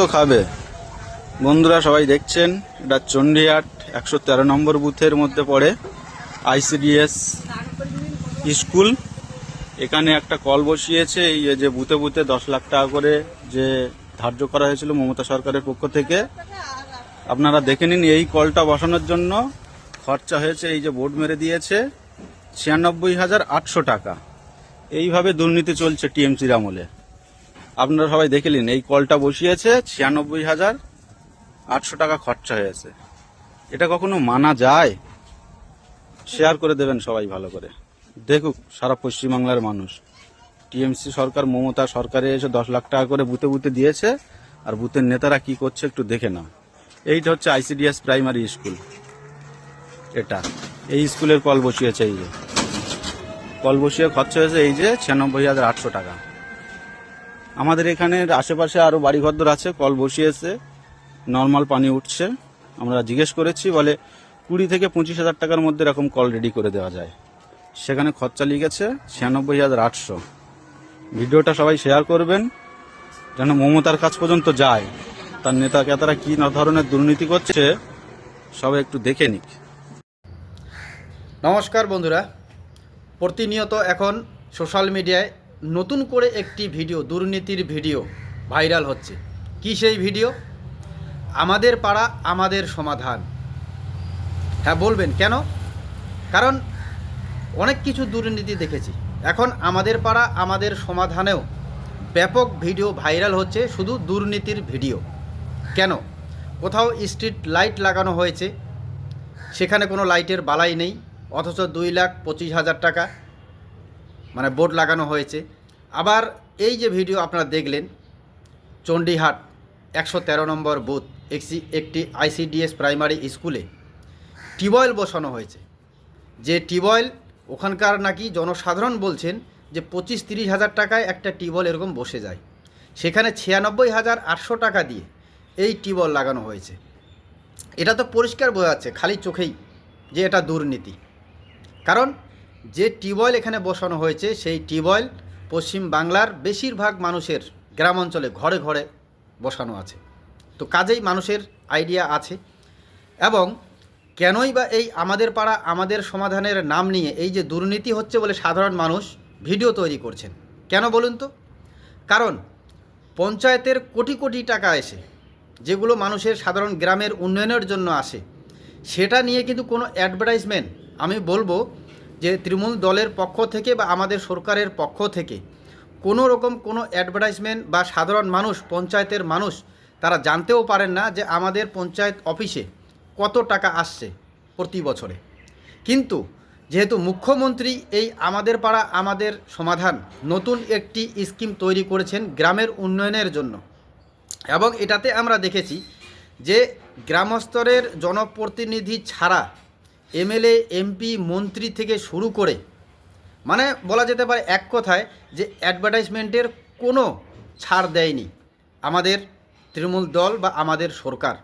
তো খাবে। বন্ধুরা সবাই দেখছেন, এটা চণ্ডীহাট, একশো তেরো নম্বর বুথের মধ্যে পড়ে আইসিডিএস স্কুল। এখানে একটা কল বসিয়েছে, এই যে বুথে বুথে দশ লাখ টাকা করে যে ধার্য করা হয়েছিল মমতা সরকারের পক্ষ থেকে। আপনারা দেখে নিন, এই কলটা বসানোর জন্য খরচা হয়েছে, এই যে বোর্ড মেরে দিয়েছে, ছিয়ানব্বই হাজার আটশো টাকা। এইভাবে দুর্নীতি চলছে টিএমসির আমলে। আপনারা সবাই দেখে নিন, এই কলটা বসিয়েছে ছিয়ানব্বই হাজার আটশো টাকা খরচা হয়েছে। এটা কখনো মানা যায়? শেয়ার করে দেবেন সবাই ভালো করে। দেখুক, সারা পশ্চিমবাংলার মানুষ। টিএমসি সরকার, মমতা সরকারে এসে দশ লাখ টাকা করে বুতে বুতে দিয়েছে, আর বুথের নেতারা কি করছে একটু দেখে নাও। এইটা হচ্ছে আইসিডিএস প্রাইমারি স্কুল। এটা, এই স্কুলের কল বসিয়েছে এই যে। কল বসিয়ে খরচা হয়েছে এই যে ছিয়ানব্বই হাজার আটশো টাকা। আমাদের এখানে আশেপাশে আরও বাড়িঘর আছে, কল বসিয়েছে, নর্মাল পানি উঠছে। আমরা জিজ্ঞেস করেছি, বলে কুড়ি থেকে পঁচিশ হাজার টাকার মধ্যে এরকম কল রেডি করে দেওয়া যায়। সেখানে খরচা লিখেছে ছিয়ানব্বই হাজার আটশো। ভিডিওটা সবাই শেয়ার করবেন, যেন মমতার কাছ পর্যন্ত যায়। তার নেতা কেতারা কি ধরনের দুর্নীতি করছে, সবাই একটু দেখে নিক। নমস্কার বন্ধুরা। প্রতিনিয়ত এখন সোশ্যাল মিডিয়ায় নতুন করে একটি ভিডিও, দুর্নীতির ভিডিও ভাইরাল হচ্ছে। কি সেই ভিডিও? আমাদের পাড়া, আমাদের সমাধান। হ্যাঁ বলবেন, কেন? কারণ অনেক কিছু দুর্নীতি দেখেছি। এখন আমাদের পাড়া, আমাদের সমাধানেও ব্যাপক ভিডিও ভাইরাল হচ্ছে শুধু দুর্নীতির ভিডিও। কেন? কোথাও স্ট্রিট লাইট লাগানো হয়েছে, সেখানে কোনো লাইটের বালাই নেই, অথচ দুই লাখ পঁচিশ হাজার টাকা মানে বোর্ড লাগানো হয়েছে। আবার এই যে ভিডিও আপনারা দেখলেন, চণ্ডীহাট, একশো তেরো নম্বর বুথ, একটি একটি আইসিডিএস প্রাইমারি স্কুলে টিউবওয়েল বসানো হয়েছে। যে টিউবওয়েল ওখানকার নাকি জনসাধারণ বলছেন যে পঁচিশ তিরিশ হাজার টাকায় একটা টিউবওয়েল এরকম বসে যায়। সেখানে ছিয়ানব্বই হাজার আটশো টাকা দিয়ে এই টিউবওয়েল লাগানো হয়েছে। এটা তো পরিষ্কার বোঝা যাচ্ছে, খালি চোখেই যে এটা দুর্নীতি। কারণ যে টিউবওয়েল এখানে বসানো হয়েছে, সেই টিউবওয়েল পশ্চিম বাংলার বেশিরভাগ মানুষের গ্রাম অঞ্চলে ঘরে ঘরে বসানো আছে। তো কাজেই মানুষের আইডিয়া আছে এবং কেনই বা এই আমাদের পাড়া, আমাদের সমাধানের নাম নিয়ে এই যে দুর্নীতি হচ্ছে বলে সাধারণ মানুষ ভিডিও তৈরি করছেন। কেন বলুন তো? কারণ পঞ্চায়েতের কোটি কোটি টাকা এসে, যেগুলো মানুষের সাধারণ গ্রামের উন্নয়নের জন্য আসে, সেটা নিয়ে কিন্তু কোনো অ্যাডভার্টাইজমেন্ট আমি বলব যে তৃণমূল দলের পক্ষ থেকে বা আমাদের সরকারের পক্ষ থেকে কোনো রকম কোনো অ্যাডভার্টাইজমেন্ট বা সাধারণ মানুষ, পঞ্চায়েতের মানুষ, তারা জানতেও পারেন না যে আমাদের পঞ্চায়েত অফিসে কত টাকা আসছে প্রতি বছরে। কিন্তু যেহেতু মুখ্যমন্ত্রী এই আমাদের পাড়া, আমাদের সমাধান নতুন একটি স্কিম তৈরি করেছেন গ্রামের উন্নয়নের জন্য এবং এটাতে আমরা দেখেছি যে গ্রামস্তরের জনপ্রতিনিধি ছাড়া এমএলএ, এমপি, মন্ত্রী থেকে শুরু করে মানে বলা যেতে পারে এক কথায় যে অ্যাডভার্টাইজমেন্টের কোনো ছাড় দেয়নি আমাদের তৃণমূল দল বা আমাদের সরকার।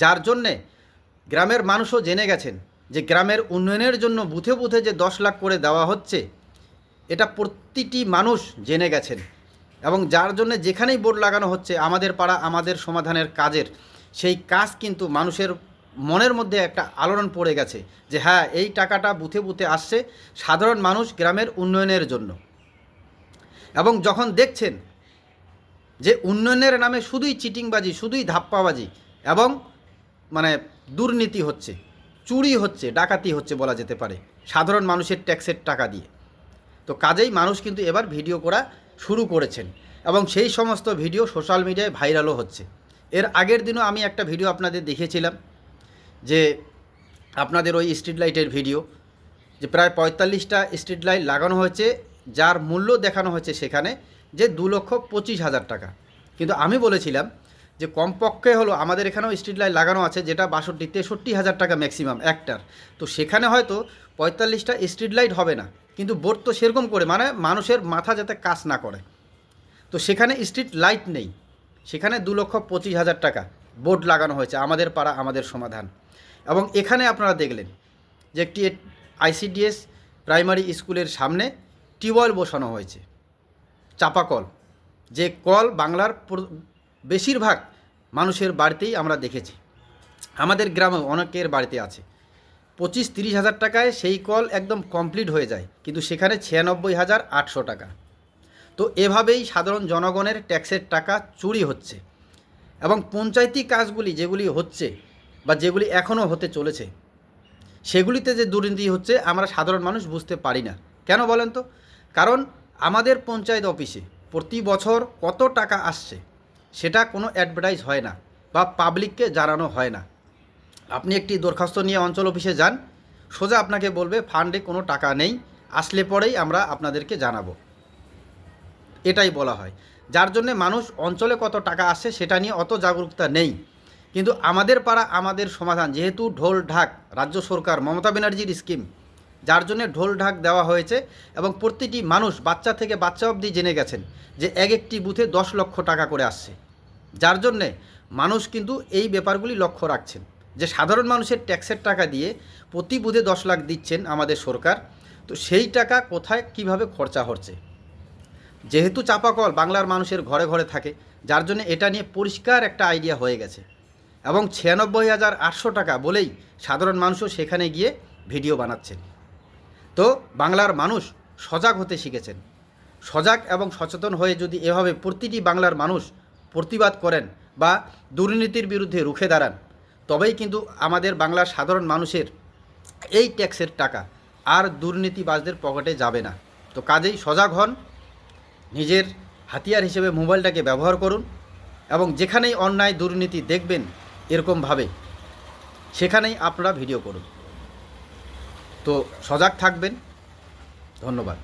যার জন্যে গ্রামের মানুষও জেনে গেছেন যে গ্রামের উন্নয়নের জন্য বুথে বুথে যে দশ লাখ করে দেওয়া হচ্ছে, এটা প্রতিটি মানুষ জেনে গেছেন এবং যার জন্য যেখানেই বোর্ড লাগানো হচ্ছে, আমাদের পাড়া, আমাদের সমাধানের কাজের, সেই কাজ কিন্তু মানুষের মনের মধ্যে একটা আলোড়ন পড়ে গেছে যে হ্যাঁ এই টাকাটা বুথে বুথে আসছে সাধারণ মানুষ গ্রামের উন্নয়নের জন্য। এবং যখন দেখছেন যে উন্নয়নের নামে শুধুই চিটিংবাজি, শুধুই ধাপ্পাবাজি এবং মানে দুর্নীতি হচ্ছে, চুরি হচ্ছে, ডাকাতি হচ্ছে বলা যেতে পারে সাধারণ মানুষের ট্যাক্সের টাকা দিয়ে। তো কাজেই মানুষ কিন্তু এবার ভিডিও করা শুরু করেছেন এবং সেই সমস্ত ভিডিও সোশ্যাল মিডিয়ায় ভাইরালও হচ্ছে। এর আগের দিনও আমি একটা ভিডিও আপনাদের দেখিয়েছিলাম। যে আপনাদের ওই স্ট্রিট লাইটের ভিডিও যে প্রায় পঁয়তাল্লিশটা স্ট্রিট লাইট লাগানো হয়েছে, যার মূল্য দেখানো হয়েছে সেখানে যে দু লক্ষ পঁচিশ হাজার টাকা। কিন্তু আমি বলেছিলাম যে কমপক্ষে হলো আমাদের এখানেও স্ট্রিট লাইট লাগানো আছে, যেটা বাষট্টি, তেষট্টি হাজার টাকা ম্যাক্সিমাম একটার। তো সেখানে হয়তো পঁয়তাল্লিশটা স্ট্রিট লাইট হবে না, কিন্তু বোর্ড তো সেরকম করে মানে মানুষের মাথা যাতে কাজ না করে। তো সেখানে স্ট্রিট লাইট নেই, সেখানে দু লক্ষ পঁচিশ হাজার টাকা। বোর্ড লাগানো হয়েছে, আমাদের পাড়া, আমাদের সমাধান। এবং এখানে আপনারা দেখলেন যে একটি আইসিডিএস প্রাইমারি স্কুলের সামনে টিউবওয়েল বসানো হয়েছে চাপা কল যে কল বাংলার বেশিরভাগ মানুষের বাড়িতেই আমরা দেখেছি। আমাদের গ্রামে অনেকের বাড়িতে আছে। পঁচিশ তিরিশ হাজার টাকায় সেই কল একদম কমপ্লিট হয়ে যায়, কিন্তু সেখানে ছিয়ানব্বই হাজার আটশো টাকা। তো এভাবেই সাধারণ জনগণের ট্যাক্সের টাকা চুরি হচ্ছে। এবং পঞ্চায়েতি কাজগুলি যেগুলি হচ্ছে বা যেগুলি এখনও হতে চলেছে, সেগুলিতে যে দুর্নীতি হচ্ছে আমরা সাধারণ মানুষ বুঝতে পারি না। কেন বলেন তো? কারণ আমাদের পঞ্চায়েত অফিসে প্রতি বছর কত টাকা আসছে সেটা কোনো অ্যাডভার্টাইজ হয় না বা পাবলিককে জানানো হয় না। আপনি একটি দরখাস্ত নিয়ে অঞ্চল অফিসে যান, সোজা আপনাকে বলবে, ফান্ডে কোনো টাকা নেই, আসলে পরেই আমরা আপনাদেরকে জানাব। এটাই বলা হয়। যার জন্য মানুষ অঞ্চলে কত টাকা আসছে সেটা নিয়ে অত জাগরুকতা নেই। কিন্তু আমাদের পাড়া আমাদের সমাধান, যেহেতু ঢোল ঢাক, রাজ্য সরকার, মমতা ব্যানার্জির স্কিম, যার জন্য ঢোল ঢাক দেওয়া হয়েছে এবং প্রতিটি মানুষ বাচ্চা থেকে বাচ্চা অবধি জেনে গেছেন যে এক একটি বুথে দশ লক্ষ টাকা করে আসছে। যার জন্যে মানুষ কিন্তু এই ব্যাপারগুলি লক্ষ্য রাখছেন যে সাধারণ মানুষের ট্যাক্সের টাকা দিয়ে প্রতি বুথে দশ লাখ দিচ্ছেন আমাদের সরকার। তো সেই টাকা কোথায়, কীভাবে খরচা হচ্ছে? যেহেতু চাপাকল বাংলার মানুষের ঘরে ঘরে থাকে, যার জন্য এটা নিয়ে পরিষ্কার একটা আইডিয়া হয়ে গেছে। এবং ছিয়ানব্বই হাজার আটশো টাকা বলেই সাধারণ মানুষও সেখানে গিয়ে ভিডিও বানাচ্ছেন। তো বাংলার মানুষ সজাগ হতে শিখেছেন। সজাগ এবং সচেতন হয়ে যদি এভাবে প্রতিটি বাংলার মানুষ প্রতিবাদ করেন বা দুর্নীতির বিরুদ্ধে রুখে দাঁড়ান, তবেই কিন্তু আমাদের বাংলার সাধারণ মানুষের এই ট্যাক্সের টাকা আর দুর্নীতিবাজদের পকেটে যাবে না। তো কাজেই সজাগ হন নিজের হাতিয়ার হিসেবে মোবাইলটাকে ব্যবহার করুন এবং যেখানেই অন্যায় দুর্নীতি দেখবেন এরকমভাবে সেখানেই আপনারা ভিডিও করুন। তো সজাগ থাকবেন। ধন্যবাদ।